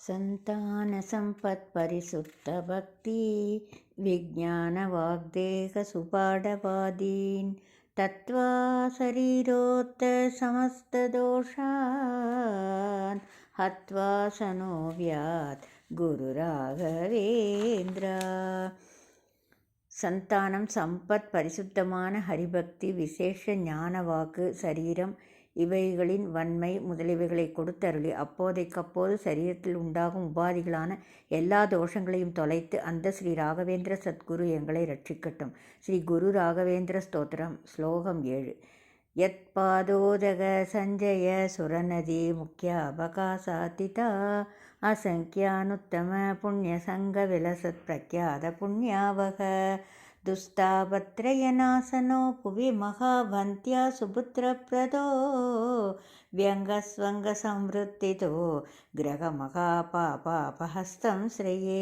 सन्तानसम्पत्परिसुप्तभक्ति विज्ञानवाग्देहसुपाठवादीन् तत्त्वा शरीरोत्तसमस्तदोषान् हत्वा स नो व्यात् குருராகவேந்திரா சந்தானம் சம்பத் பரிசுத்தமான ஹரிபக்தி விசேஷ ஞான வாக்கு சரீரம் இவைகளின் வன்மை முதலியவைகளை கொடுத்தருளி. அப்போதைக்கப்போது சரீரத்தில் உண்டாகும் உபாதிகளான எல்லா தோஷங்களையும் தொலைத்து அந்த ஸ்ரீ ராகவேந்திர சத்குரு எங்களை ரட்சிக்கட்டும். ஸ்ரீ குரு ராகவேந்திர ஸ்தோத்திரம் ஸ்லோகம் ஏழு. யத் பாதோதக சஞ்சய சுரநதி முக்கிய அவகாசாதிதா அசங்கியானுத்தம புண்ணியசங்க விலசத் பிரக்யாத புண்ணியாவக दुस्तावत्रयनासनो भुवि महाभन्त्या सुपुत्रप्रदो व्यङ्गस्वङ्गसंवृत्तितो ग्रहमहापापापहस्तं श्रये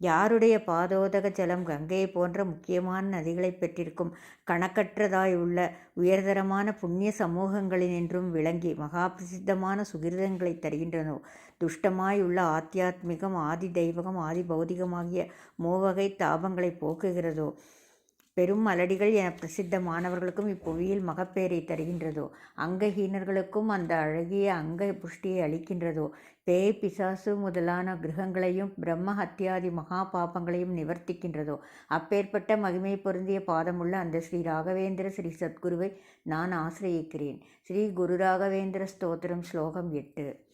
யாருடைய பாதோதக ஜலம் கங்கையை போன்ற முக்கியமான நதிகளை பெற்றிருக்கும் கணக்கற்றதாய் உள்ள உயர்தரமான புண்ணிய சமூகங்களினின்றும் விளங்கி மகா பிரசித்தமான சுகிருதங்களை தருகின்றனோ. துஷ்டமாயுள்ள ஆத்தியாத்மிகம் ஆதி தெய்வகம் ஆதி பௌதிகமாகிய மூவகை தாபங்களை போக்குகிறதோ பெரும் அலடிகள் என பிரசித்தமானவர்களுக்கும் இப்புவியில் மகப்பேரை தருகின்றதோ? அங்கஹீனர்களுக்கும் அந்த அழகிய அங்க புஷ்டியை அளிக்கின்றதோ? பேய் பிசாசு முதலான கிரகங்களையும் பிரம்ம ஹத்தியாதி மகா பாபங்களையும் நிவர்த்திக்கின்றதோ? அப்பேற்பட்ட மகிமை பொருந்திய பாதமுள்ள அந்த ஸ்ரீ ராகவேந்திர ஸ்ரீ சத்குருவை நான் ஆசிரியிக்கிறேன். ஸ்ரீ குரு ராகவேந்திர ஸ்தோத்திரம் ஸ்லோகம் எட்டு.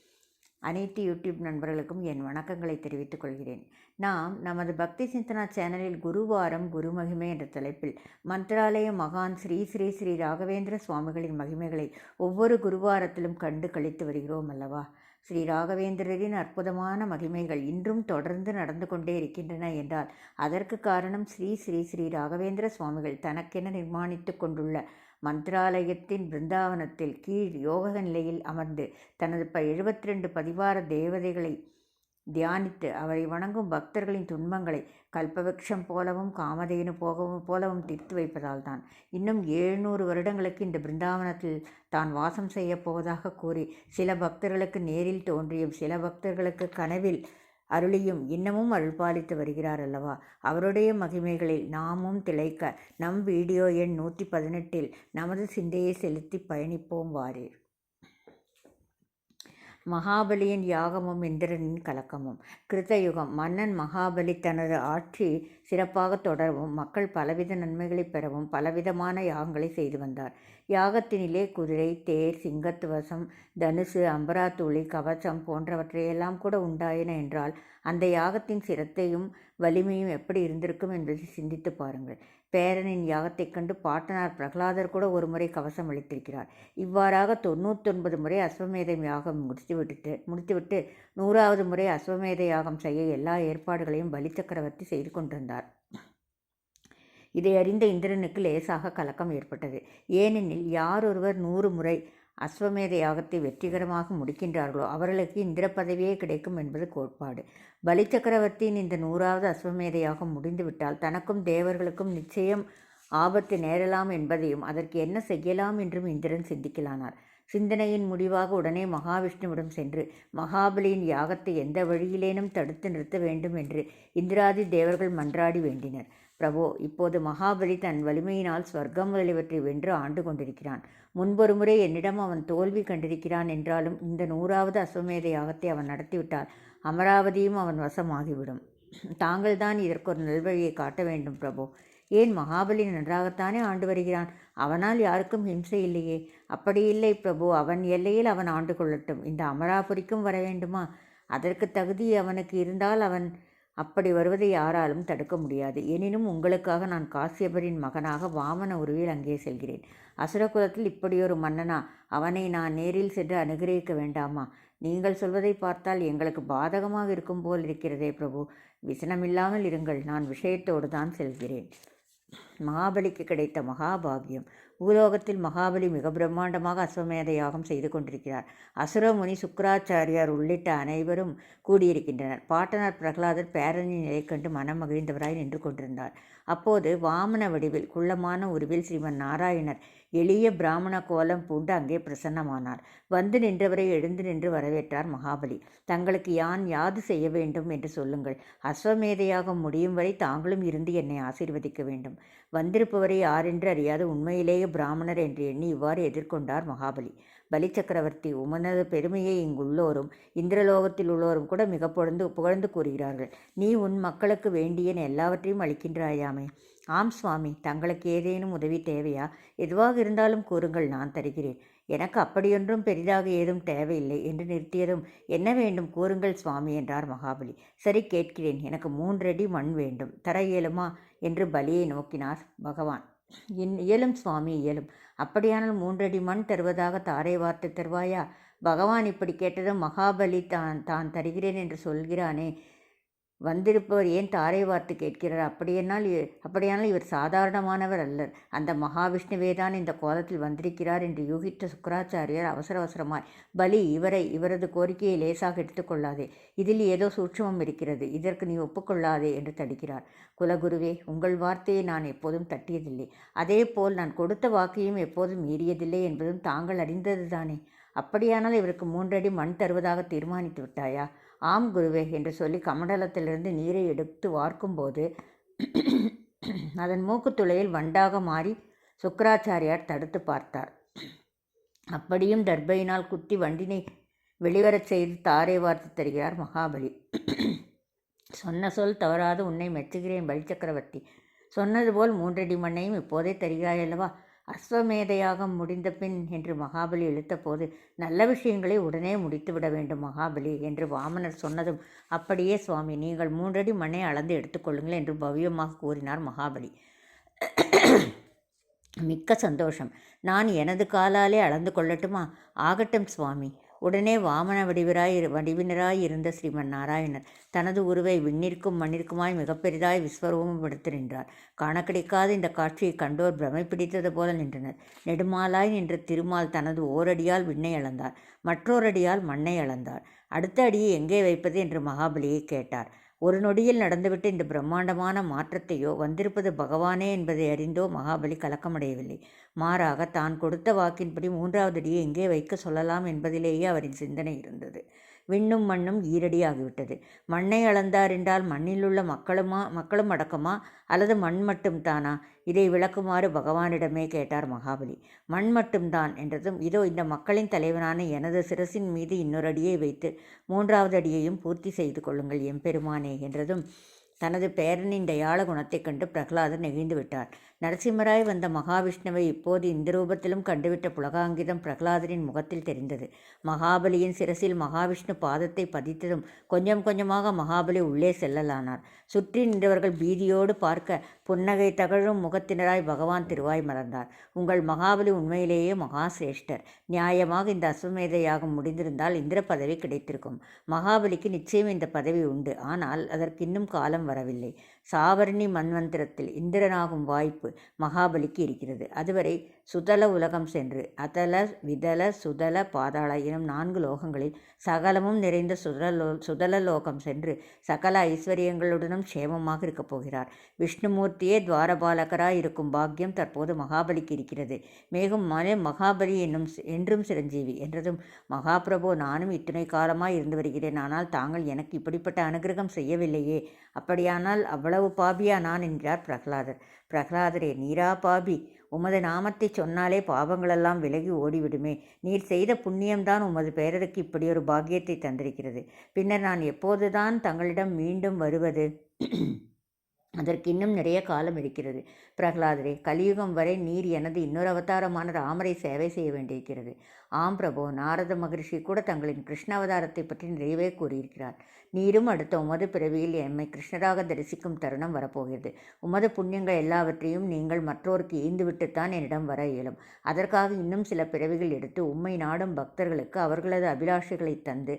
அனைத்து யூடியூப் நண்பர்களுக்கும் என் வணக்கங்களை தெரிவித்துக் கொள்கிறேன். நாம் நமது பக்தி சிந்தனா சேனலில் குருவாரம் குருமகிமை என்ற தலைப்பில் மந்திராலய மகான் ஸ்ரீ ஸ்ரீ ஸ்ரீ ராகவேந்திர சுவாமிகளின் மகிமைகளை ஒவ்வொரு குருவாரத்திலும் கண்டு கழித்து வருகிறோம் அல்லவா? ஸ்ரீ ராகவேந்திரரின் அற்புதமான மகிமைகள் இன்றும் தொடர்ந்து நடந்து கொண்டே இருக்கின்றன என்றால் அதற்கு காரணம் ஸ்ரீ ஸ்ரீ ஸ்ரீ ராகவேந்திர சுவாமிகள் தனக்கென நிர்மாணித்து கொண்டுள்ள மந்திராலயத்தின் பிருந்தாவனத்தில் கீழ் யோக நிலையில் அமர்ந்து தனது ப எழுபத்தி ரெண்டு பதிவார தேவதைகளை தியானித்து அவரை வணங்கும் பக்தர்களின் துன்பங்களை கல்பவக்ஷம் போலவும் காமதேனு போகவும் போலவும் தீர்த்து வைப்பதால் தான் இன்னும் எழுநூறு வருடங்களுக்கு இந்த பிருந்தாவனத்தில் தான் வாசம் செய்யப் போவதாக கூறி சில பக்தர்களுக்கு நேரில் தோன்றியும் சில பக்தர்களுக்கு கனவில் அருளியும் இன்னமும் அருள்பாலித்து வருகிறார் அல்லவா அவருடைய மகிமைகளில் நாமும் திளைக்க நம் வீடியோ எண் நூற்றி பதினெட்டில் நமது சிந்தையை செலுத்தி பயணிப்போம் வாரீர். மகாபலியின் யாகமும் இந்திரனின் கலக்கமும். கிருத்தயுகம். மன்னன் மகாபலி தனது ஆட்சி சிறப்பாக தொடரவும் மக்கள் பலவித நன்மைகளை பெறவும் பலவிதமான யாகங்களை செய்து வந்தார். யாகத்தினிலே குதிரை தேர் சிங்கத்துவசம் தனுசு அம்பராத்துளி கவசம் போன்றவற்றையெல்லாம் கூட உண்டாயின என்றால் அந்த யாகத்தின் சிரத்தையும் வலிமையும் எப்படி இருந்திருக்கும் என்பதை சிந்தித்து பாருங்கள். பேரனின் யாகத்தைக் கண்டு பாட்டனார் பிரகலாதர் கூட ஒரு முறை கவசம் அளித்திருக்கிறார் இவ்வாறாக தொண்ணூத்தொன்பது முறை அஸ்வமேத யாகம் முடித்துவிட்டு முடித்துவிட்டு நூறாவது முறை அஸ்வமேத யாகம் செய்ய எல்லா ஏற்பாடுகளையும் பலி சக்கரவர்த்தி செய்து கொண்டிருந்தார். இதை அறிந்த இந்திரனுக்கு லேசாக கலக்கம் ஏற்பட்டது. ஏனெனில் யார் ஒருவர் நூறு முறை அஸ்வமேத யாகத்தை வெற்றிகரமாக முடிக்கின்றார்களோ அவர்களுக்கு இந்திர பதவியே கிடைக்கும் என்பது கோட்பாடு. பலி சக்கரவர்த்தியின் இந்த நூறாவது அஸ்வமேத யாகம் முடிந்துவிட்டால் தனக்கும் தேவர்களுக்கும் நிச்சயம் ஆபத்து நேரலாம் என்பதையும் அதற்கு என்ன செய்யலாம் என்றும் இந்திரன் சிந்திக்கலானார். சிந்தனையின் முடிவாக உடனே மகாவிஷ்ணுவிடம் சென்று மகாபலியின் யாகத்தை எந்த வழியிலேனும் தடுத்து நிறுத்த வேண்டும் என்று இந்திராதி தேவர்கள் மன்றாடி வேண்டினர். பிரபோ இப்போது மகாபலி தன் வலிமையினால் ஸ்வர்க்கம் முதலியவற்றை வென்று ஆண்டு கொண்டிருக்கிறான். முன்பொரு முறை என்னிடம் அவன் தோல்வி கண்டிருக்கிறான் என்றாலும் இந்த நூறாவது அஸ்வமேத யாகத்தை அவன் நடத்திவிட்டால் அமராவதியும் அவன் வசமாகிவிடும். தாங்கள்தான் இதற்கு ஒரு நல்வழியை காட்ட வேண்டும் பிரபு. ஏன் மகாபலி நன்றாகத்தானே ஆண்டு வருகிறான்? அவனால் யாருக்கும் ஹிம்சை இல்லையே. அப்படி இல்லை பிரபு அவன் எல்லையில் அவன் ஆண்டு கொள்ளட்டும். இந்த அமராபுரிக்கும் வர வேண்டுமா? அதற்கு தகுதி அவனுக்கு இருந்தால் அவன் அப்படி வருவதை யாராலும் தடுக்க முடியாது. எனினும் உங்களுக்காக நான் காசியபரின் மகனாக வாமன உருவில் அங்கே செல்கிறேன். அசுரகுலத்தில் இப்படியொரு மன்னனா அவனை நான் நேரில் சென்று அனுகிரகிக்க வேண்டாமா? நீங்கள் சொல்வதை பார்த்தால் எங்களுக்கு பாதகமாக இருக்கும் போல் இருக்கிறதே பிரபு. விசனமில்லாமல் இருங்கள் நான் விஷயத்தோடு தான் செல்கிறேன். மகாபலிக்கு கிடைத்த மகாபாகியம். பூலோகத்தில் மகாபலி மிக பிரம்மாண்டமாக அஸ்வமேத யாகம் செய்து கொண்டிருக்கிறார். அசுரமுனி சுக்கராச்சாரியார் உள்ளிட்ட அனைவரும் கூடியிருக்கின்றனர். பாட்டனார் பிரகலாதர் பேரனின் நிலை கண்டு மனம் மகிழ்ந்தவராய் நின்று கொண்டிருந்தார். அப்போது வாமன வடிவில் குள்ளமான உருவில் ஸ்ரீமன் நாராயணர் எளிய பிராமண கோலம் பூண்டு அங்கே பிரசன்னமானார். வந்து நின்றவரை எழுந்து நின்று வரவேற்றார் மகாபலி. தங்களுக்கு யான் யாது செய்ய வேண்டும் என்று சொல்லுங்கள். அஸ்வமேதையாக முடியும் வரை தாங்களும் இருந்து என்னை ஆசீர்வதிக்க வேண்டும். வந்திருப்பவரை யாரென்று அறியாத உண்மையிலேயே பிராமணர் என்று எண்ணி இவ்வாறு எதிர்கொண்டார் மகாபலி. பலி சக்கரவர்த்தி உமனது பெருமையை இங்குள்ளோரும் இந்திரலோகத்தில் உள்ளோரும் கூட மிக புகழ்ந்து புகழ்ந்து கூறுகிறார்கள். நீ உன் மக்களுக்கு வேண்டியன் எல்லாவற்றையும் அளிக்கின்றாயாமே. ஆம் சுவாமி தங்களுக்கு ஏதேனும் உதவி தேவையா? எதுவாக இருந்தாலும் கூறுங்கள் நான் தருகிறேன். எனக்கு அப்படியொன்றும் பெரிதாக ஏதும் தேவையில்லை என்று நிறுத்தியதும் என்ன வேண்டும் கூறுங்கள் சுவாமி என்றார் மகாபலி. சரி கேட்கிறேன். எனக்கு மூன்றடி மண் வேண்டும். தர இயலுமா? என்று பலியை நோக்கினார் பகவான். இன் இயலும் சுவாமி இயலும். அப்படியானால் மூன்றடி மண் தருவதாக தாரை வார்த்தை தருவாயா? பகவான் இப்படி கேட்டதும் மகாபலி தான் தான் தருகிறேன் என்று சொல்கிறானே. வந்திருப்பவர் ஏன் தாரை வார்த்து கேட்கிறார்? அப்படியானால் அப்படியானால் இவர் சாதாரணமானவர் அல்லர். அந்த மகாவிஷ்ணுவே தான் இந்த கோலத்தில் வந்திருக்கிறார் என்று யூகித்த சுக்கராச்சாரியார் அவசர அவசரமாய் பலி இவரை இவரது கோரிக்கையை லேசாக எடுத்துக்கொள்ளாதே இதில் ஏதோ சூட்சமம் இருக்கிறது. இதற்கு நீ ஒப்புக்கொள்ளாதே என்று தடுக்கிறார். குலகுருவே உங்கள் வார்த்தையை நான் எப்போதும் தட்டியதில்லை. அதே போல் நான் கொடுத்த வாக்கையும் எப்போதும் மீறியதில்லை என்பதும் தாங்கள் அறிந்தது தானே அப்படியானால் இவருக்கு மூன்றடி மண் தருவதாக தீர்மானித்து விட்டாயா? ஆம் குருவே என்று சொல்லி கமண்டலத்திலிருந்து நீரை எடுத்து வார்க்கும்போது அதன் மூக்குத்துளையில் வண்டாக மாறி சுக்கராச்சாரியார் தடுத்து பார்த்தார். அப்படியும் தர்பையினால் குத்தி வண்டினை வெளிவரச் செய்து தாரை வார்த்து தருகிறார் மகாபலி. சொன்ன சொல் தவறாது உன்னை மெச்சுகிறேன் பலிச்சக்கரவர்த்தி. சொன்னது போல் மூன்றடி மண்ணையும் இப்போதே தருகிறாயல்லவா அஸ்வமேதையாகம் முடிந்த பின் என்று மகாபலி இழுத்தபோது நல்ல விஷயங்களை உடனே முடித்துவிட வேண்டும் மகாபலி என்று வாமனர் சொன்னதும் அப்படியே சுவாமி நீங்கள் மூன்றடி மண்ணை அளந்து எடுத்துக்கொள்ளுங்கள் என்று பவ்யமாக கூறினார் மகாபலி. மிக்க சந்தோஷம். நான் எனது காலாலே அளந்து கொள்ளட்டுமா? ஆகட்டும் சுவாமி. உடனே வாமன வடிவராய் வடிவினராய் இருந்த ஸ்ரீமன் நாராயணர் தனது உருவை விண்ணிற்கும் மண்ணிற்குமாய் மிகப்பெரிதாய் விஸ்வரூபம் எடுத்து நின்றார். காண கிடைக்காத இந்த காட்சியை கண்டோர் பிரமை பிடித்தது போல நின்றனர். நெடுமாலாய் நின்ற திருமால் தனது ஓரடியால் விண்ணை அளந்தார். மற்றோரடியால் மண்ணை அளந்தார். அடுத்த அடியை எங்கே வைப்பது என்று மகாபலியை கேட்டார். ஒரு நொடியில் நடந்துவிட்டு இந்த பிரம்மாண்டமான மாற்றத்தையோ வந்திருப்பது பகவானே என்பதை அறிந்தோ மகாபலி கலக்கமடையவில்லை. மாறாக தான் கொடுத்த வாக்கின்படி மூன்றாவது அடியை எங்கே வைக்க சொல்லலாம் என்பதிலேயே அவரின் சிந்தனை இருந்தது. விண்ணும் மண்ணும் ஈரடியாகிவிட்டது. மண்ணை அளந்தார் என்றால் மண்ணிலுள்ள மக்களுமா மக்களும் அடக்கமா? அல்லது மண் மட்டும் தானா இதை விளக்குமாறு பகவானிடமே கேட்டார் மகாபலி. மண் மட்டும்தான் என்றதும் இதோ இந்த மக்களின் தலைவனான எனது சிரசின் மீது இன்னொரு அடியை வைத்து மூன்றாவது அடியையும் பூர்த்தி செய்து கொள்ளுங்கள் எம்பெருமானே என்றதும் தனது பேரனின் தயாள குணத்தைக் கண்டு பிரகலாதர் நெகிழ்ந்து விட்டார். நரசிம்மராய் வந்த மகாவிஷ்ணுவை இப்போது இந்த ரூபத்திலும் கண்டுவிட்ட புலகாங்கிதம் பிரகலாதரின் முகத்தில் தெரிந்தது. மகாபலியின் சிரசில் மகாவிஷ்ணு பாதத்தை பதித்ததும் கொஞ்சம் கொஞ்சமாக மகாபலி உள்ளே செல்லலானார். சுற்றி நின்றவர்கள் பீதியோடு பார்க்க புன்னகை தகழும் முகத்தினராய் பகவான் திருவாய் மலர்ந்தார். உங்கள் மகாபலி உண்மையிலேயே மகாசிரேஷ்டர். நியாயமாக இந்த அஸ்வமேத யாகம் முடிந்திருந்தால் இந்திர பதவி கிடைத்திருக்கும். மகாபலிக்கு நிச்சயம் இந்த பதவி உண்டு. ஆனால் அதற்கு இன்னும் காலம் வரவில்லை. சாவரணி மன்வந்திரத்தில் இந்திரனாகும் வாய்ப்பு மகாபலிக்கு இருக்கிறது. அதுவரை சுதல உலகம் சென்று அதல விதல சுதல பாதாள எனும் நான்கு லோகங்களில் சகலமும் நிறைந்த சுதலோ சுதல லோகம் சென்று சகல ஐஸ்வர்யங்களுடனும் க்ஷேமமாக இருக்கப் போகிறார். விஷ்ணுமூர்த்தியே துவாரபாலகராய் இருக்கும் பாக்கியம் தற்போது மகாபலிக்கு இருக்கிறது. மேகும் மலை மகாபலி என்னும் என்றும் சிரஞ்சீவி என்றதும் மகாபிரபு நானும் இத்தனை காலமாக இருந்து வருகிறேன். ஆனால் தாங்கள் எனக்கு இப்படிப்பட்ட அனுகிரகம் செய்யவில்லையே. அப்படியானால் அவ்வளவு பாபியா நான் என்கிறார் பிரகலாதர். பிரகலாதரே நீரா பாபி? உமது நாமத்தை சொன்னாலே பாவங்களெல்லாம் விலகி ஓடிவிடுமே. நீர் செய்த புண்ணியம்தான் உமது பேரருக்கு இப்படி ஒரு பாக்கியத்தை தந்திருக்கிறது. பின்னர் நான் எப்போதுதான் தங்களிடம் மீண்டும் வருவது? அதற்கு இன்னும் நிறைய காலம் இருக்கிறது. பிரகலாதரே கலியுகம் வரை நீர் எனது இன்னொரு அவதாரமான ராமரை சேவை செய்ய வேண்டியிருக்கிறது. ஆம் பிரபு நாரத மகரிஷி கூட தங்களின் கிருஷ்ண அவதாரத்தை பற்றி நிறையவே கூறியிருக்கிறார். நீரும் அடுத்த உமது பிறவியில் எம்மை கிருஷ்ணராக தரிசிக்கும் தருணம் வரப்போகிறது. உமது புண்ணியங்கள் எல்லாவற்றையும் நீங்கள் மற்றோருக்கு ஈந்துவிட்டுத்தான் என்னிடம் வர இயலும். அதற்காக இன்னும் சில பிறவிகள் எடுத்து உம்மை நாடும் பக்தர்களுக்கு அவர்களது அபிலாஷைகளை தந்து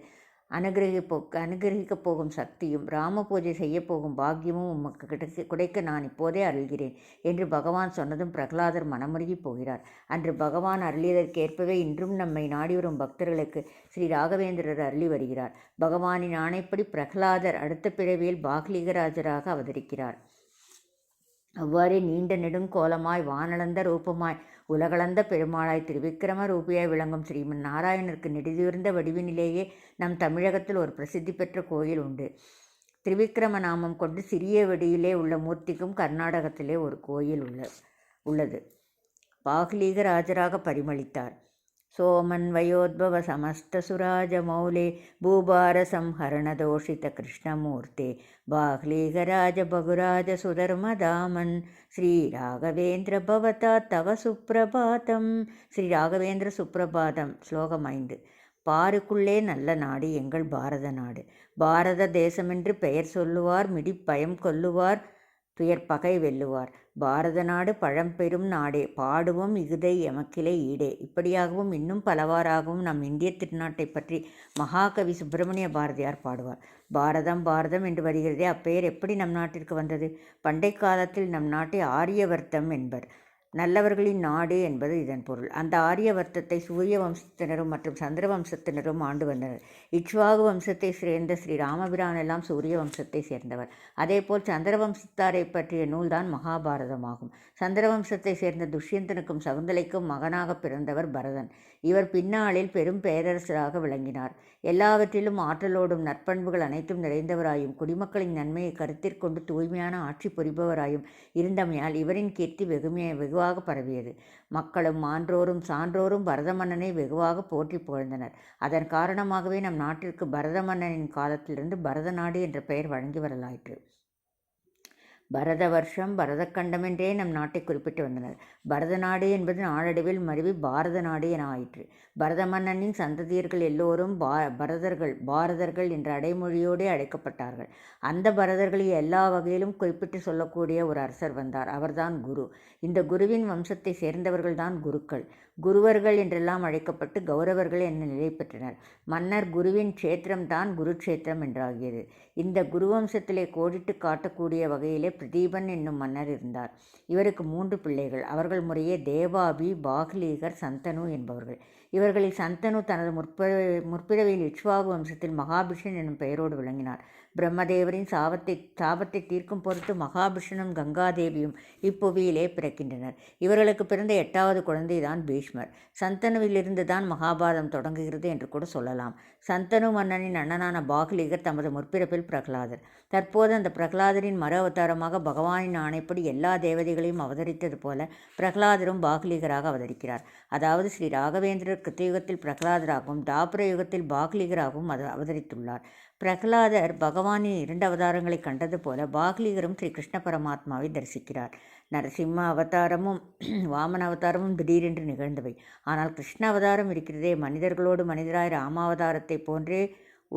அனுகிரகிப்போ அனுகிரகிக்கப் போகும் சக்தியும் ராம பூஜை செய்யப்போகும் பாக்கியமும் உமக்கு கிடைக்க குடைக்க நான் இப்போதே அருள்கிறேன் என்று பகவான் சொன்னதும் பிரகலாதர் மனமுருகி போகிறார். அன்று பகவான் அருளியதற்கேற்பவே இன்றும் நம்மை நாடி வரும் பக்தர்களுக்கு ஸ்ரீ ராகவேந்திரர் அருளி வருகிறார். பகவானின் ஆணைப்படி பிரகலாதர் அடுத்த பிறவியில் பாக்லீகராஜராக அவதரிக்கிறார். அவ்வாறே நீண்ட நெடுங்கோலமாய் வானளந்த ரூபமாய் உலகளந்த பெருமாளாய் திருவிக்கிரம ரூபியாய் விளங்கும் ஸ்ரீமன் நாராயணருக்கு நெடுதிருந்த வடிவினிலேயே நம் தமிழகத்தில் ஒரு பிரசித்தி பெற்ற கோயில் உண்டு. திருவிக்கிரம நாமம் கொண்டு சிறிய வெடியிலே உள்ள மூர்த்திக்கும் கர்நாடகத்திலே ஒரு கோயில் உள்ள உள்ளது. பாகலீக ராஜராக பரிமளித்தார். சோமன் வயோத்பவ சமஸ்தசுராஜ மௌலே பூபார சம்ஹரணதோஷித கிருஷ்ணமூர்த்தே. பாக்லீகராஜ பகுராஜ சுதர்மதாமன் ஸ்ரீ ராகவேந்திர பவதா தவ சுப்பிரபாதம் ஸ்ரீ ராகவேந்திர சுப்பிரபாதம் ஸ்லோகம் ஐந்து. பாருக்குள்ளே நல்ல நாடு எங்கள் பாரத நாடு. பாரத தேசமென்று பெயர் சொல்லுவார் மிடிப்பயம் கொல்லுவார் துயர் பகை வெல்லுவார். பாரத நாடு பழம்பெரும் நாடே பாடுவோம் இகுதை எமக்கிலே ஈடே. இப்படியாகவும் இன்னும் பலவாறாகவும் நம் இந்திய திருநாட்டை பற்றி மகாகவி சுப்பிரமணிய பாரதியார் பாடுவார். பாரதம் பாரதம் என்று வருகிறதே அப்பெயர் எப்படி நம் நாட்டிற்கு வந்தது? பண்டை காலத்தில் நம் நாட்டை ஆரியவர்த்தம் என்பர். நல்லவர்களின் நாடு என்பது இதன் பொருள். அந்த ஆரிய வர்த்தத்தை சூரிய வம்சத்தினரும் மற்றும் சந்திர வம்சத்தினரும் ஆண்டு வந்தனர். இச்வாகு வம்சத்தை சேர்ந்த ஸ்ரீ ராமபிரான் எல்லாம் சூரிய வம்சத்தை சேர்ந்தவர். அதேபோல் சந்திர வம்சத்தாரை பற்றிய நூல்தான் மகாபாரதமாகும். சந்திர வம்சத்தை சேர்ந்த துஷ்யந்தனுக்கும் சகுந்தலைக்கும் மகனாக பிறந்தவர் பரதன். இவர் பின்னாளில் பெரும் பேரரசராக விளங்கினார். எல்லாவற்றிலும் ஆற்றலோடும் நற்பண்புகள் அனைத்தும் நிறைந்தவராயும் குடிமக்களின் நன்மையை கருத்திற்கொண்டு தூய்மையான ஆட்சி புரிபவராயும் இருந்தமையால் இவரின் கீர்த்தி வெகுமையை வெகுவாக பரவியது. மக்களும் மான்றோரும் சான்றோரும் பரத மன்னனை வெகுவாக போற்றி புகழ்ந்தனர். அதன் காரணமாகவே நம் நாட்டிற்கு பரத மன்னனின் காலத்திலிருந்து பரத நாடு என்ற பெயர் வழங்கி வரலாயிற்று பரத வருஷம் பரதக்கண்டம் என்றே நம் நாட்டை குறிப்பிட்டு வந்தனர். பரத நாடு என்பது நாளடைவில் மருவி பாரத நாடு என ஆயிற்று. பரத மன்னனின் சந்ததியர்கள் எல்லோரும் பா பரதர்கள் பாரதர்கள் என்ற அடைமொழியோடே அழைக்கப்பட்டார்கள். அந்த பரதர்களை எல்லா வகையிலும் குறிப்பிட்டு சொல்லக்கூடிய ஒரு அரசர் வந்தார். அவர்தான் குரு. இந்த குருவின் வம்சத்தை சேர்ந்தவர்கள்தான் குருக்கள். குருவர்கள் என்றெல்லாம் அழைக்கப்பட்டு கௌரவர்கள் என நிலை பெற்றனர். மன்னர் குருவின் க்ஷேத்திரம்தான் குருக்ஷேத்திரம் என்றாகியது. இந்த குருவம்சத்திலே கோடிட்டு காட்டக்கூடிய வகையிலே பிரதீபன் என்னும் மன்னர் இருந்தார். இவருக்கு மூன்று பிள்ளைகள். அவர்கள் முறையே தேவாபி பாக்லீகர் சந்தனு என்பவர்கள். இவர்களில் சந்தனு தனது முற்ப முற்பிறவியில் இக்ஷ்வாகு வம்சத்தில் மகாபிஷன் என்னும் பெயரோடு விளங்கினார். பிரம்மதேவரின் சாபத்தை சாபத்தை தீர்க்கும் பொருட்டு மகாபிஷ்ணனும் கங்காதேவியும் இப்புவியிலே பிறக்கின்றனர். இவர்களுக்கு பிறந்த எட்டாவது குழந்தைதான் பீஷ்மர். சந்தனுவிலிருந்து தான் மகாபாரதம் தொடங்குகிறது என்று கூட சொல்லலாம். சந்தனு மன்னனின் அண்ணனான பாகலிகர் தமது முற்பிறப்பில் பிரகலாதர். தற்போது அந்த பிரகலாதரின் மறு அவதாரமாக பகவானின் ஆணைப்படி எல்லா தேவதைகளையும் அவதரித்தது போல பிரகலாதரும் பாகலிகராக அவதரிக்கிறார். அதாவது ஸ்ரீ ராகவேந்திரர் கிருத்தயுகத்தில் பிரகலாதராகவும் தாபர யுகத்தில் பாகலிகராகவும் அவதரித்துள்ளார். பிரகலாதர் பகவானின் இரண்டு அவதாரங்களை கண்டது போல பாக்லீகரும் ஸ்ரீ கிருஷ்ண பரமாத்மாவை தரிசிக்கிறார். நரசிம்ம அவதாரமும் வாமன அவதாரமும் திடீரென்று நிகழ்ந்தவை. ஆனால் கிருஷ்ண அவதாரம் இருக்கிறதே மனிதர்களோடு மனிதராய் ராமாவதாரத்தை போன்றே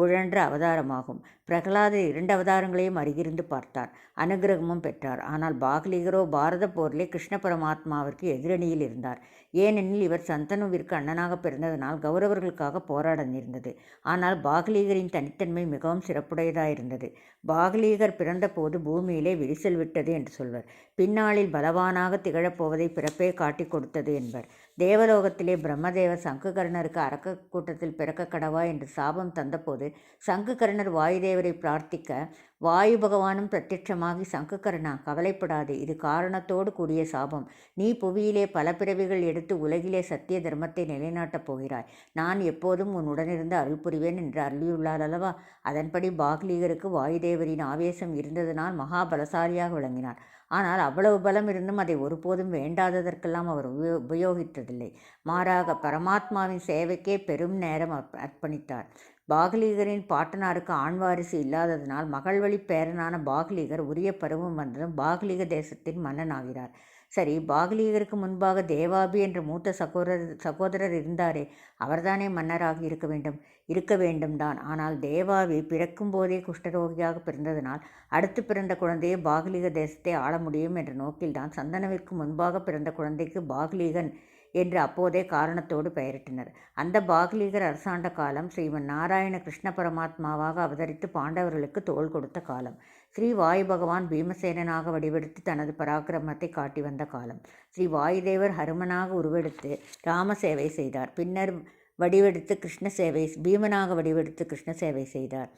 உழன்ற அவதாரமாகும். பிரகலாத இரண்டு அவதாரங்களையும் அருகிருந்து பார்த்தார். அனுகிரகமும் பெற்றார். ஆனால் பாகலிகரோ பாரத போரிலே கிருஷ்ண பரமாத்மாவிற்கு எதிரணியில் இருந்தார். ஏனெனில் இவர் சந்தனுவிற்கு அண்ணனாக பிறந்ததனால் கௌரவர்களுக்காக போராட நேர்ந்தது ஆனால் பாகலீகரின் தனித்தன்மை மிகவும் சிறப்புடையதாயிருந்தது. பாகலீகர் பிறந்தபோது பூமியிலே விரிசல் விட்டது என்று சொல்வர். பின்னாளில் பலவானாக திகழப்போவதை பிறப்பே காட்டிக் கொடுத்தது என்பர். தேவலோகத்திலே பிரம்மதேவர் சங்குகர்ணருக்கு அரக்க கூட்டத்தில் பிறக்க கடவா என்று சாபம் தந்தபோது சங்குகர்ணர் வாயுதேவரை பிரார்த்திக்க வாயு பகவானும் பிரத்யட்சமாகி சங்குகர்ணா கவலைப்படாது இது காரணத்தோடு கூடிய சாபம். நீ புவியிலே பல பிறவிகள் எடுத்து உலகிலே சத்திய தர்மத்தை நிலைநாட்டப் போகிறாய். நான் எப்போதும் உன் உடனிருந்து அருள் புரிவேன் என்று அருளியுள்ளார் அல்லவா? அதன்படி பாக்லீகருக்கு வாயுதேவரின் ஆவேசம் இருந்ததனால் மகாபலசாலியாக விளங்கினார். ஆனால் அவ்வளவு பலம் இருந்தும் அதை ஒருபோதும் வேண்டாததற்கெல்லாம் அவர் உபயோகித்ததில்லை. மாறாக பரமாத்மாவின் சேவைக்கே பெரும் நேரம் அர்ப்பணித்தார். பாகலீகரின் பாட்டனாருக்கு ஆண் வாரிசு இல்லாததனால் மகள் வழி பேரனான பாகலீகர் உரிய பருவம் வந்ததும் பாகலீக தேசத்தின் மன்னனாகிறார். சரி பாகலீகருக்கு முன்பாக தேவாபி என்ற மூத்த சகோதரர் சகோதரர் இருந்தாரே அவர்தானே மன்னராக இருக்க வேண்டும். இருக்க வேண்டும் தான். ஆனால் தேவாபி பிறக்கும் போதே குஷ்டரோகியாக பிறந்ததனால் அடுத்து பிறந்த குழந்தையை பாகலீக தேசத்தை ஆள முடியும் என்ற நோக்கில்தான் சந்தனவிற்கு முன்பாக பிறந்த குழந்தைக்கு பாகலீகன் என்று அப்போதே காரணத்தோடு பெயரிட்டனர். அந்த பாகலீகர் அரசாண்ட காலம் ஸ்ரீமன் நாராயண கிருஷ்ண பரமாத்மாவாக அவதரித்து பாண்டவர்களுக்கு தோள் கொடுத்த காலம். ஸ்ரீ வாயு பகவான் பீமசேனனாக வடிவெடுத்து தனது பராக்கிரமத்தை காட்டி வந்த காலம். ஸ்ரீ வாயுதேவர் ஹருமனாக உருவெடுத்து ராம சேவை செய்தார். பின்னர் வடிவெடுத்து கிருஷ்ண சேவை பீமனாக வடிவெடுத்து கிருஷ்ண சேவை செய்தார்.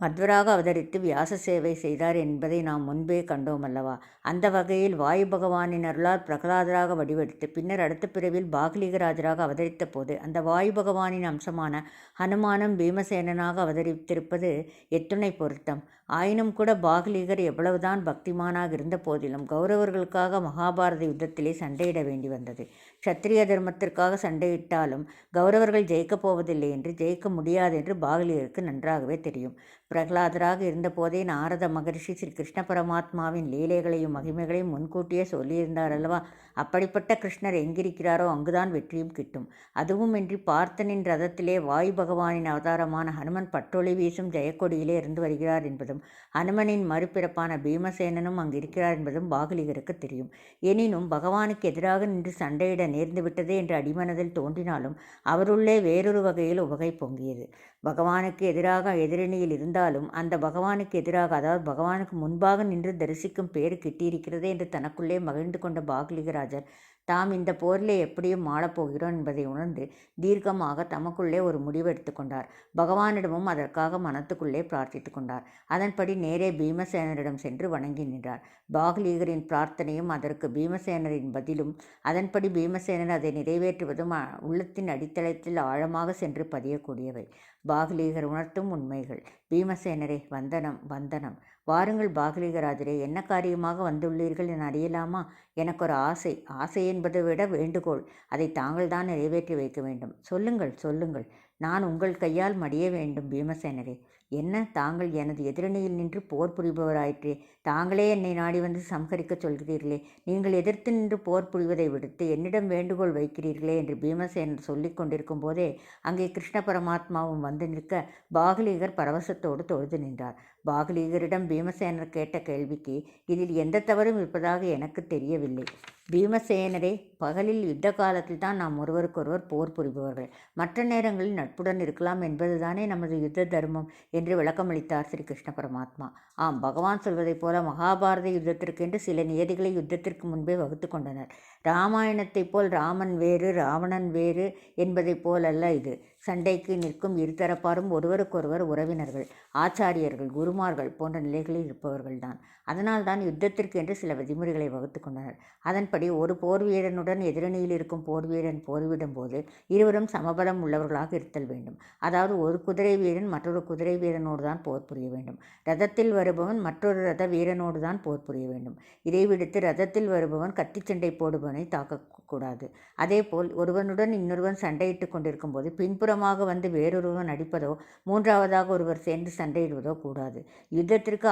மத்வராக அவதரித்து வியாச சேவை செய்தார் என்பதை நாம் முன்பே கண்டோம் அல்லவா? அந்த வகையில் வாயு பகவானின் அருளால் பிரகலாதராக வடிவெடுத்து பின்னர் அடுத்த பிறவில் பாகலீகராஜராக அவதரித்த போது அந்த வாயு பகவானின் அம்சமான ஹனுமானும் பீமசேனனாக அவதரித்திருப்பது எத்துணை பொருத்தம். ஆயினும் கூட பாகலீகர் எவ்வளவுதான் பக்திமானாக இருந்த போதிலும் கௌரவர்களுக்காக மகாபாரத யுத்தத்திலே சண்டையிட வேண்டி வந்தது. க்ஷத்திரிய தர்மத்திற்காக சண்டையிட்டாலும் கௌரவர்கள் ஜெயிக்கப் போவதில்லை என்று ஜெயிக்க முடியாது என்று பாகலீகருக்கு நன்றாகவே தெரியும். பிரகலாதராக இருந்தபோதே நாரத மகரிஷி ஸ்ரீ கிருஷ்ண பரமாத்மாவின் லீலைகளையும் மகிமைகளையும் முன்கூட்டியே சொல்லியிருந்தார் அல்லவா? அப்படிப்பட்ட கிருஷ்ணர் எங்கிருக்கிறாரோ அங்குதான் வெற்றியும் கிட்டும். அதுவுமின்றி பார்த்தனின் ரதத்திலே வாயு பகவானின் அவதாரமான ஹனுமன் பட்டொளி வீசும் ஜெயக்கொடியிலே இருந்து வருகிறார் என்பதும் அனுமனின் மறுபிறப்பான பீமசேனனும் அங்கு இருக்கிறார் என்பதும் பாகலிகருக்கு தெரியும். எனினும் பகவானுக்கு எதிராக நின்று சண்டையிட நேர்ந்துவிட்டது என்று அடிமனதில் தோன்றினாலும் அவருள்ளே வேறொரு வகையில் உவகை பொங்கியது. பகவானுக்கு எதிராக எதிரணியில் இருந்தாலும் அந்த பகவானுக்கு எதிராக அதாவது பகவானுக்கு முன்பாக நின்று தரிசிக்கும் பேறு கிட்டியிருக்கிறதே என்று தனக்குள்ளே மகிழ்ந்து கொண்ட பாகலிகராஜர் தாம் இந்த போரிலே எப்படியும் மாளப்போகிறோம் என்பதை உணர்ந்து தீர்க்கமாக தமக்குள்ளே ஒரு முடிவு எடுத்துக்கொண்டார் பகவானிடமும் அதற்காக மனத்துக்குள்ளே பிரார்த்தித்து கொண்டார். அதன்படி நேரே பீமசேனரிடம் சென்று வணங்கி நின்றார். பாகலீகரின் பிரார்த்தனையும் அதற்கு பீமசேனரின் பதிலும் அதன்படி பீமசேனர் அதை நிறைவேற்றுவதும் உள்ளத்தின் அடித்தளத்தில் ஆழமாக சென்று பதியக்கூடியவை. பாகலீகர் உணர்த்தும் உண்மைகள். பீமசேனரே வந்தனம் வந்தனம். வாருங்கள் பாகலிகராஜரே என்ன காரியமாக வந்துள்ளீர்கள் என அறியலாமா? எனக்கு ஒரு ஆசை. ஆசை என்பதை விட வேண்டுகோள். அதை தாங்கள் தான் நிறைவேற்றி வைக்க வேண்டும். சொல்லுங்கள் சொல்லுங்கள். நான் உங்கள் கையால் மடிய வேண்டும் பீமசேனரே. என்ன? தாங்கள் எனது எதிரணியில் நின்று போர் புரிபவராயிற்றே. தாங்களே என்னை நாடி வந்து சம்ஹரிக்க சொல்கிறீர்களே. நீங்கள் எதிர்த்து நின்று போர் புரிவதை விடுத்து என்னிடம் வேண்டுகோள் வைக்கிறீர்களே என்று பீமசேனர் சொல்லிக் கொண்டிருக்கும் போதே அங்கே கிருஷ்ண பரமாத்மாவும் வந்து நிற்க பாகலீகர் பரவசத்தோடு தொழுது நின்றார். பாகலீகரிடம் பீமசேனர் கேட்ட கேள்விக்கு இதில் எந்த தவறும் இருப்பதாக எனக்கு தெரியவில்லை. பீமசேனரே பகலில் யுத்த காலத்தில் தான் நாம் ஒருவருக்கொருவர் போர் புரிபவர்கள். மற்ற நேரங்களில் நட்புடன் இருக்கலாம் என்பதுதானே நமது யுத்த தர்மம் என்று விளக்கமளித்தார் ஸ்ரீ கிருஷ்ண பரமாத்மா. ஆம் பகவான் சொல்வதைப் போல மகாபாரத யுத்தத்திற்கென்று சில நியதிகளை யுத்தத்திற்கு முன்பே வகுத்து கொண்டனர். ராமாயணத்தைப் போல் ராமன் வேறு ராவணன் வேறு என்பதைப் போலல்ல இது. சண்டைக்கு நிற்கும் இருதரப்பாரும் ஒருவருக்கொருவர் உறவினர்கள் ஆச்சாரியர்கள் குருமார்கள் போன்ற நிலைகளில் இருப்பவர்கள்தான். அதனால்தான் யுத்தத்திற்கு என்று சில விதிமுறைகளை வகுத்து கொண்டனர். அதன்படி ஒரு போர் வீரனுடன் எதிரணியில் இருக்கும் போர் வீரன் போர்விடும் போது இருவரும் சமபலம் உள்ளவர்களாக இருத்தல் வேண்டும். அதாவது ஒரு குதிரை வீரன் மற்றொரு குதிரை வீரனோடு தான் போர் புரிய வேண்டும். ரதத்தில் வருபவன் மற்றொரு ரத வீரனோடு தான் போர் புரிய வேண்டும். இதை விடுத்து ரதத்தில் வருபவன் கத்திச்சண்டை போடுபவனை தாக்கக்கூடாது அதேபோல் ஒருவனுடன் இன்னொருவன் சண்டையிட்டு கொண்டிருக்கும் போது பின்புறமாக வந்து வேறொருவன் அடிப்பதோ மூன்றாவதாக ஒருவர் சேர்ந்து சண்டையிடுவதோ கூடாது. யுத்தத்திற்கு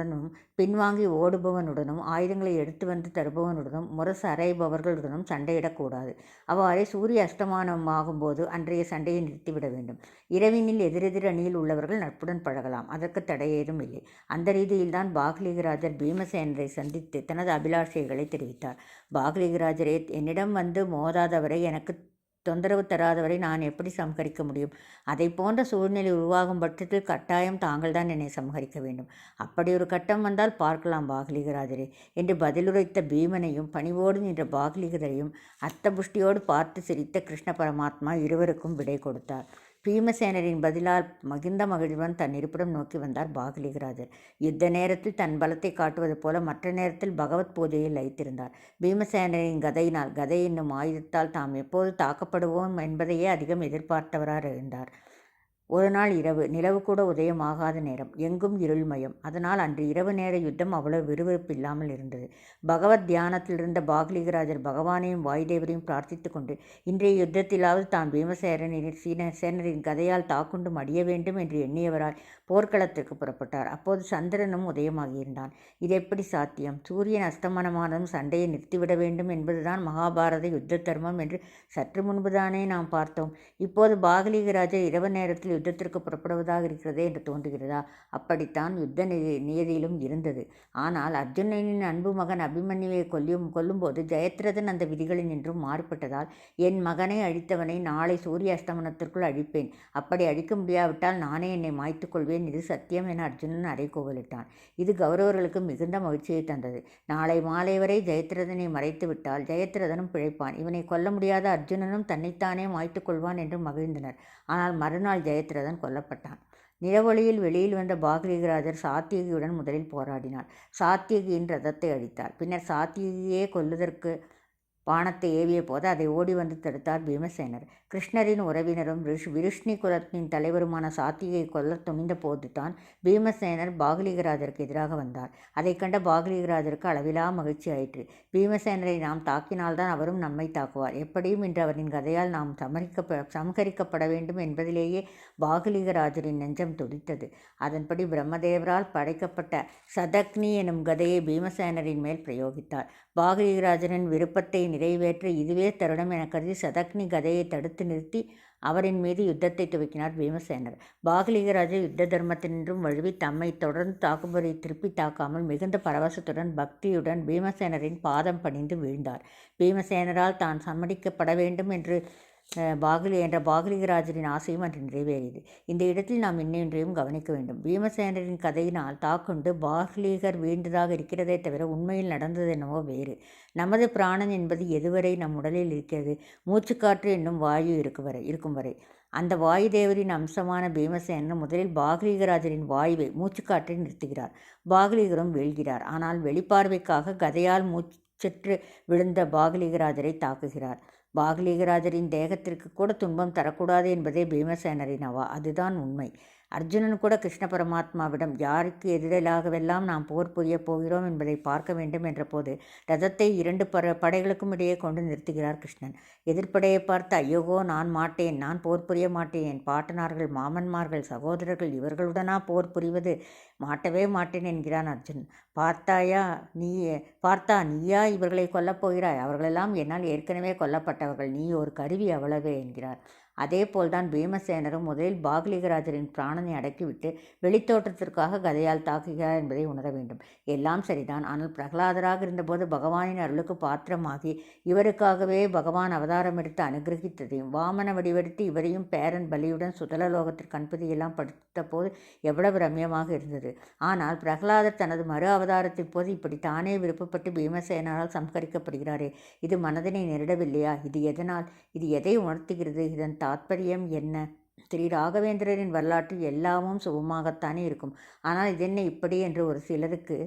ஆயத்தமாகாதவனுடனும் பின்வாங்கி ஓடுபவனுடனும் ஆயுதங்களை எடுத்து வந்து தருபவனுடனும் முரசு அறைபவர்களுடனும் சண்டையிடக்கூடாது அவ்வாறே சூரிய அஸ்தமானமாகும் போது அன்றைய சண்டையை நிறுத்திவிட வேண்டும். இரவினில் எதிரெதிர் அணியில் உள்ளவர்கள் நட்புடன் பழகலாம். அதற்கு தடையேதும் இல்லை. அந்த ரீதியில்தான் பாகலிகராஜர் பீமசேனரை சந்தித்து தனது அபிலாஷைகளை தெரிவித்தார். பாகலிகராஜரே என்னிடம் வந்து மோதாதவரை எனக்கு தொந்தரவு தராதவரை நான் எப்படி சம்ஹரிக்க முடியும்? அதை போன்ற சூழ்நிலை உருவாகும் பட்சத்தில் கட்டாயம் தாங்கள் தான் என்னை சம்ஹரிக்க வேண்டும். அப்படி ஒரு கட்டம் வந்தால் பார்க்கலாம் பாகலிகராஜரே என்று பதிலுரைத்த பீமனையும் பணிவோடு நின்ற பாகலிகரையும் அர்த்தபுஷ்டியோடு பார்த்து சிரித்த கிருஷ்ண பரமாத்மா இருவருக்கும் விடை கொடுத்தார். பீமசேனரின் பதிலால் மகிந்த மகிழ்வன் தன் இருப்பிடம் நோக்கி வந்தார் பாகலிகராஜர். யுத்த நேரத்தில் தன் பலத்தை காட்டுவது போல மற்ற நேரத்தில் பகவத் பூஜையில் லைத்திருந்தார் பீமசேனரின் கதையினால் கதை என்னும் ஆயுதத்தால் தாம் எப்போது தாக்கப்படுவோம் என்பதையே அதிகம் எதிர்பார்த்தவராக இருந்தார் ஒரு நாள் இரவு நிலவு கூட உதயமாகாத நேரம். எங்கும் இருள்மயம். அதனால் அன்று இரவு நேர யுத்தம் அவ்வளவு விறுவிறுப்பு இல்லாமல் இருந்தது. பகவத் தியானத்தில் இருந்த பாகலிகராஜர் பகவானையும் வாயுதேவரையும் பிரார்த்தித்து கொண்டு இன்றைய யுத்தத்திலாவது தான் பீமசேரனின் சீன சேனரின் கதையால் தாக்குண்டு மடிய வேண்டும் என்று எண்ணியவராய் போர்க்களத்திற்கு புறப்பட்டார். அப்போது சந்திரனும் உதயமாகியிருந்தான். இது எப்படி சாத்தியம்? சூரியன் அஸ்தமனமானதும் சண்டையை நிறுத்திவிட வேண்டும் என்பதுதான் மகாபாரத யுத்த தர்மம் என்று சற்று முன்புதானே நாம் பார்த்தோம். இப்போது பாகலிகராஜர் இரவு நேரத்தில் யுத்தத்திற்கு புறப்படுவதாக இருக்கிறதே என்று தோன்றுகிறதா? அப்படித்தான் யுத்த நியதியிலும் இருந்தது. ஆனால் அர்ஜுனனின் அன்பு மகன் அபிமன்யுவை கொல்லும் கொல்லும்போது ஜெயத்ரதன் அந்த விதிகளில் நின்றும் மாறுபட்டதால் என் மகனை அழித்தவனை நாளை சூரிய அஸ்தமனத்திற்குள் அழிப்பேன். அப்படி அழிக்க முடியாவிட்டால் நானே என்னை மாய்த்துக் கொள்வேன். இது சத்தியம் என அர்ஜுனன் அறைகோவலிட்டான். இது கௌரவர்களுக்கு மிகுந்த மகிழ்ச்சியை தந்தது. நாளை மாலை வரை ஜெயத்ரதனை மறைத்துவிட்டால் ஜெயத்ரதனும் பிழைப்பான். இவனை கொல்ல முடியாத அர்ஜுனனும் தன்னைத்தானே மாய்த்து கொள்வான் என்று மகிழ்ந்தனர். ஆனால் மறுநாள் ஜெயத்ரதன் கொல்லப்பட்டான். நிலவொளியில் வெளியில் வந்த பாகலிகராஜர் சாத்தியகியுடன் முதலில் போராடினார். சாத்தியகியின் ரதத்தை அழித்தார். பின்னர் சாத்தியகியே கொல்லுதற்கு பானத்தை ஏவிய போது அதை ஓடி வந்து தடுத்தார் பீமசேனர். கிருஷ்ணரின் உறவினரும் ரிஷ் விருஷ்ணி குலத்தின் தலைவருமான சாத்தியை கொல்ல துணிந்த போதுதான் பீமசேனர் பாகலிகராஜருக்கு எதிராக வந்தார். அதை கண்ட பாகலிகராஜருக்கு அளவிலா மகிழ்ச்சி ஆயிற்று. பீமசேனரை நாம் தாக்கினால்தான் அவரும் நம்மை தாக்குவார். எப்படியும் இன்று அவரின் கதையால் நாம் சமரிக்க சமகரிக்கப்பட வேண்டும் என்பதிலேயே பாகலிகராஜரின் நெஞ்சம் துடித்தது. அதன்படி பிரம்மதேவரால் படைக்கப்பட்ட சதக்னி எனும் கதையை பீமசேனரின் மேல் பிரயோகித்தார். பாகலிகராஜரின் விருப்பத்தை நிறைவேற்ற இதுவே தருணம் என கருதி சதக்னி கதையை தடுத்து நிறுத்தி அவரின் மீது யுத்தத்தை துவக்கினார் பீமசேனர். பாகலிகராஜர் யுத்த தர்மத்தினின்றும் வழுவி தம்மை தொடர்ந்து தாக்குபவரை திருப்பி தாக்காமல் மிகுந்த பரவசத்துடன் பக்தியுடன் பீமசேனரின் பாதம் பணிந்து வீழ்ந்தார். பீமசேனரால் தான் சம்மதிக்கப்பட வேண்டும் என்று பாகுலி என்ற பாகுலிகராஜரின் ஆசையும் அன்று நிறைவேறியது. இந்த இடத்தில் நாம் இன்னொன்றையும் கவனிக்க வேண்டும். பீமசேனரின் கதையினால் தாக்குண்டு பாகுலிகர் வீண்டதாக இருக்கிறதே தவிர உண்மையில் நடந்தது என்னவோ வேறு. நமது பிராணன் என்பது எதுவரை நம் உடலில் இருக்கிறது? மூச்சுக்காற்று என்னும் வாயு இருக்கும் வரை இருக்கும் வரை. அந்த வாயு தேவரின் அம்சமான பீமசேனன் முதலில் பாகலீகராஜரின் வாயுவை மூச்சுக்காற்றை நிறுத்துகிறார். பாகலீகரும் வீழ்கிறார். ஆனால் வெளிப்பார்வைக்காக கதையால் மூச்சற்று விழுந்த பாகலீகராஜரை தாக்குகிறார். பாகலீகராஜரின் தேகத்திற்கு கூட துன்பம் தரக்கூடாது என்பதே பீமசேனரின் அவா. அதுதான் உண்மை. அர்ஜுனன் கூட கிருஷ்ண பரமாத்மாவிடம் யாருக்கு எதிரலாகவெல்லாம் நாம் போர் புரியப் போகிறோம் என்பதை பார்க்க வேண்டும் என்றபோது ரதத்தை இரண்டு பர படைகளுக்கும் இடையே கொண்டு நிறுத்துகிறார் கிருஷ்ணன். எதிர்ப்படையை பார்த்து ஐயோகோ நான் மாட்டேன் நான் போர் புரிய மாட்டேன். என் பாட்டனார்கள் மாமன்மார்கள் சகோதரர்கள் இவர்களுடனா போர் புரிவது மாட்டவே மாட்டேன் என்கிறான் அர்ஜுன். பார்த்தாயா நீ பார்த்தா நீயா இவர்களை கொல்லப் போகிறாய்? அவர்களெல்லாம் என்னால் ஏற்கனவே கொல்லப்பட்டவர்கள். நீ ஒரு கருவி அவ்வளவே என்கிறார். அதே போல்தான் பீமசேனரும் முதலில் பாகலிகராஜரின் பிராணனை அடக்கிவிட்டு வெளித்தோட்டத்திற்காக கதையால் தாக்குகிறார் என்பதை உணர வேண்டும். எல்லாம் சரிதான். ஆனால் பிரகலாதராக இருந்தபோது பகவானின் அருளுக்கு பாத்திரமாகி இவருக்காகவே பகவான் அவதாரம் எடுத்து அனுகிரகித்ததையும் வாமன வடிவெடுத்து இவரையும் பேரன் பலியுடன் சுதலலோகத்திற்கு அனுப்பதியெல்லாம் படுத்த போது எவ்வளவு ரம்யமாக இருந்தது. ஆனால் பிரகலாதர் தனது மறு அவதாரத்தின் போது இப்படி தானே விருப்பப்பட்டு பீமசேனரால் சம்கரிக்கப்படுகிறாரே இது மனதினை நெருடவில்லையா? இது எதனால்? இது எதை உணர்த்துகிறது? இதன் தாத்பரியம் என்ன? ஸ்ரீ ராகவேந்திரரின் வரலாற்றில் எல்லாமும் சுகமாகத்தானே இருக்கும். ஆனால் இதென்ன இப்படி? என்று ஒரு சிலருக்கு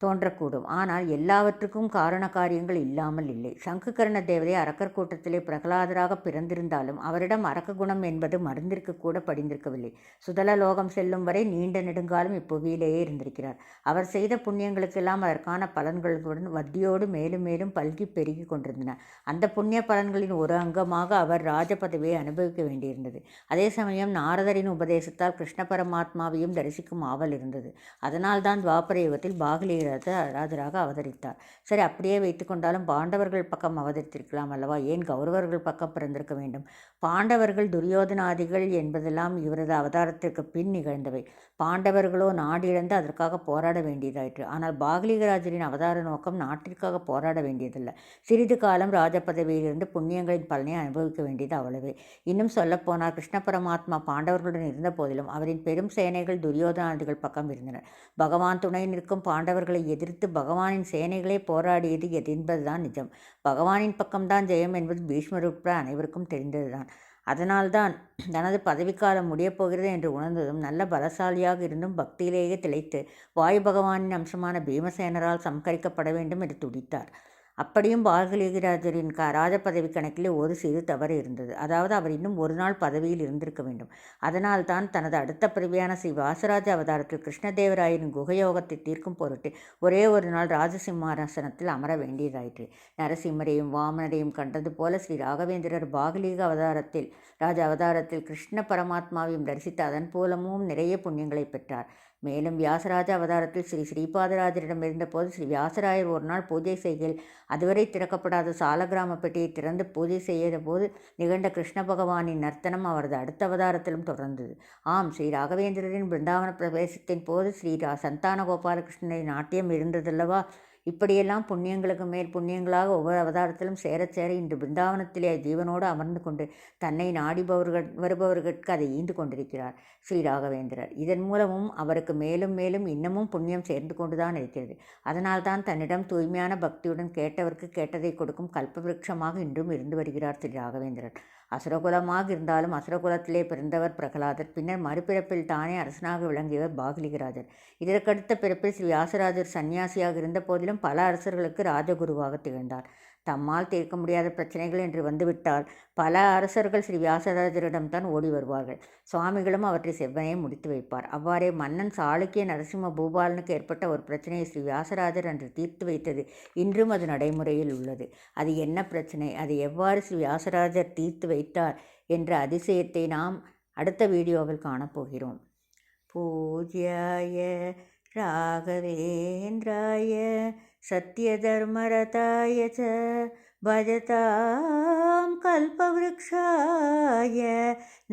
தோன்றக்கூடும். ஆனால் எல்லாவற்றுக்கும் காரண காரியங்கள் இல்லாமல் இல்லை. சங்குகர்ண தேவதை அரக்கர் கூட்டத்திலே பிரகலாதராக பிறந்திருந்தாலும் அவரிடம் அரக்க குணம் என்பது மருந்திற்கு கூட படிந்திருக்கவில்லை. சுதல லோகம் செல்லும் வரை நீண்ட நெடுங்காலம் இப்புவியிலேயே இருந்திருக்கிறார். அவர் செய்த புண்ணியங்களுக்கெல்லாம் அதற்கான பலன்களுடன் வட்டியோடு மேலும் மேலும் பல்கி பெருகி கொண்டிருந்தன. அந்த புண்ணிய பலன்களின் ஒரு அங்கமாக அவர் ராஜ பதவியை அனுபவிக்க வேண்டியிருந்தது. அதே சமயம் நாரதரின் உபதேசத்தால் கிருஷ்ண பரமாத்மாவையும் தரிசிக்கும் ஆவல் இருந்தது. அதனால்தான் துவாபர யுகத்தில் பாகலீர ராஜராக அவதரித்தார். சரி அப்படியே வைத்துக்கொண்டாலும் பாண்டவர்கள் பக்கம் அவதரித்திருக்கலாம் அல்லவா? ஏன் கௌரவர்கள் பக்கம் பிறந்திருக்க வேண்டும்? பாண்டவர்கள் துரியோதனாதிகள் என்பதெல்லாம் இவரது அவதாரத்திற்கு பின் நிகழ்ந்தவை. பாண்டவர்களோ நாடு இழந்து அதற்காக போராட வேண்டியதாயிற்று. ஆனால் பாகலிகராஜரின் அவதார நோக்கம் நாட்டிற்காக போராட வேண்டியதில்லை. சிறிது காலம் ராஜ பதவியிலிருந்து புண்ணியங்களின் பலனை அனுபவிக்க வேண்டியது அவ்வளவே. இன்னும் சொல்லப்போனால் கிருஷ்ண பரமாத்மா பாண்டவர்களுடன் இருந்த போதிலும் அவரின் பெரும் சேனைகள் துரியோதனாதிகள் பக்கம் இருந்தன பகவான் துணை நிற்கும் பாண்டவர்களை எதிர்த்து பகவானின் சேனைகளே போராடியது என்பதுதான் நிஜம். பகவானின் பக்கம்தான் ஜெயம் என்பது பீஷ்மர் உட்பட அனைவருக்கும் தெரிந்ததுதான். அதனால்தான் தனது பதவிக்காலம் முடியப் போகிறது என்று உணர்ந்ததும் நல்ல பலசாலியாக இருந்தும் பக்தியிலேயே திளைத்து வாயு பகவானின் அம்சமான பீமசேனரால் சம்கரிக்கப்பட வேண்டும் என்று துடித்தார். அப்படியும் பாகலிகராஜரின் க ராஜ பதவி கணக்கிலே ஒரு சிறு தவறு இருந்தது. அதாவது அவர் இன்னும் ஒரு நாள் பதவியில் இருந்திருக்க வேண்டும். அதனால் தான் தனது அடுத்த பிறவியான ஸ்ரீ வாசராஜ அவதாரத்தில் கிருஷ்ணதேவராயரின் குகயோகத்தை தீர்க்கும் பொருட்டு ஒரே ஒரு நாள் ராஜசிம்மாசனத்தில் அமர வேண்டியதாயிற்று. நரசிம்மரையும் வாமனரையும் கண்டது போல ஸ்ரீ ராகவேந்திரர் பாகலீக அவதாரத்தில் ராஜ அவதாரத்தில் கிருஷ்ண பரமாத்மாவையும் தரிசித்து அதன் மூலமும் நிறைய புண்ணியங்களை பெற்றார். மேலும் வியாசராஜ அவதாரத்தில் ஸ்ரீ ஸ்ரீபாதராஜரிடம் இருந்தபோது ஸ்ரீ வியாசராயர் ஒரு நாள் பூஜை செய்கையில் அதுவரை திறக்கப்படாத சாலகிராம பெட்டியை திறந்து பூஜை செய்த போது நிகழ்ந்த கிருஷ்ண பகவானின் நர்த்தனம் அவரது அடுத்த அவதாரத்திலும் தொடர்ந்தது. ஆம் ஸ்ரீ ராகவேந்திரரின் பிருந்தாவன பிரவேசத்தின் போது ஸ்ரீ சந்தான கோபாலகிருஷ்ணனின் நாட்டியம் இருந்ததல்லவா? இப்படியெல்லாம் புண்ணியங்களுக்கு மேல் புண்ணியங்களாக ஒவ்வொரு அவதாரத்திலும் சேரச் சேர இன்று பிருந்தாவனத்திலே ஜீவனோடு அமர்ந்து கொண்டு தன்னை நாடிபவர்கள் வருபவர்களுக்கு அதை ஈந்து கொண்டிருக்கிறார் ஸ்ரீ ராகவேந்திரர். இதன் மூலமும் அவருக்கு மேலும் மேலும் இன்னமும் புண்ணியம் சேர்ந்து கொண்டுதான் இருக்கிறது. அதனால்தான் தன்னிடம் தூய்மையான பக்தியுடன் கேட்டவருக்கு கேட்டதை கொடுக்கும் கல்பவிருட்சமாக இன்றும் இருந்து வருகிறார் ஸ்ரீ ராகவேந்திரர். அசுரகுலமாக இருந்தாலும் அசுரகுலத்திலே பிறந்தவர் பிரகலாதர். பின்னர் மறுபிறப்பில் தானே அரசனாக விளங்கியவர் பாகலிகராஜர். இதற்கடுத்த பிறப்பில் ஸ்ரீ வியாசராஜர் சன்னியாசியாக இருந்த போதிலும் பல அரசர்களுக்கு ராஜகுருவாக திகழ்ந்தார். தம்மால் தீர்க்க முடியாத பிரச்சனைகள் என்று வந்துவிட்டால் பல அரசர்கள் ஸ்ரீ வியாசராஜரிடம்தான் ஓடி வருவார்கள். சுவாமிகளும் அவற்றை செவ்வனே முடித்து வைப்பார். அவ்வாறே மன்னன் சாளுக்கிய நரசிம்ம பூபாலனுக்கு ஏற்பட்ட ஒரு பிரச்சனையை ஸ்ரீ வியாசராஜர் அன்று தீர்த்து வைத்தது இன்றும் அது நடைமுறையில் உள்ளது. அது என்ன பிரச்சனை? அது எவ்வாறு ஸ்ரீ வியாசராஜர் தீர்த்து வைத்தார் என்ற அதிசயத்தை நாம் அடுத்த வீடியோவில் காணப்போகிறோம். பூஜ்யாய ராகவேந்திராய सत्यधर्मरताय च भजतां कल्पवृक्षाय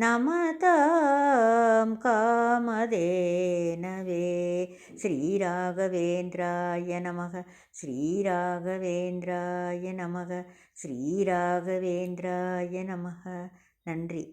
नमतां कामदेनवे श्रीराघवेन्द्राय नमः श्रीराघवेन्द्राय नमः श्रीराघवेन्द्राय नमः नन्रि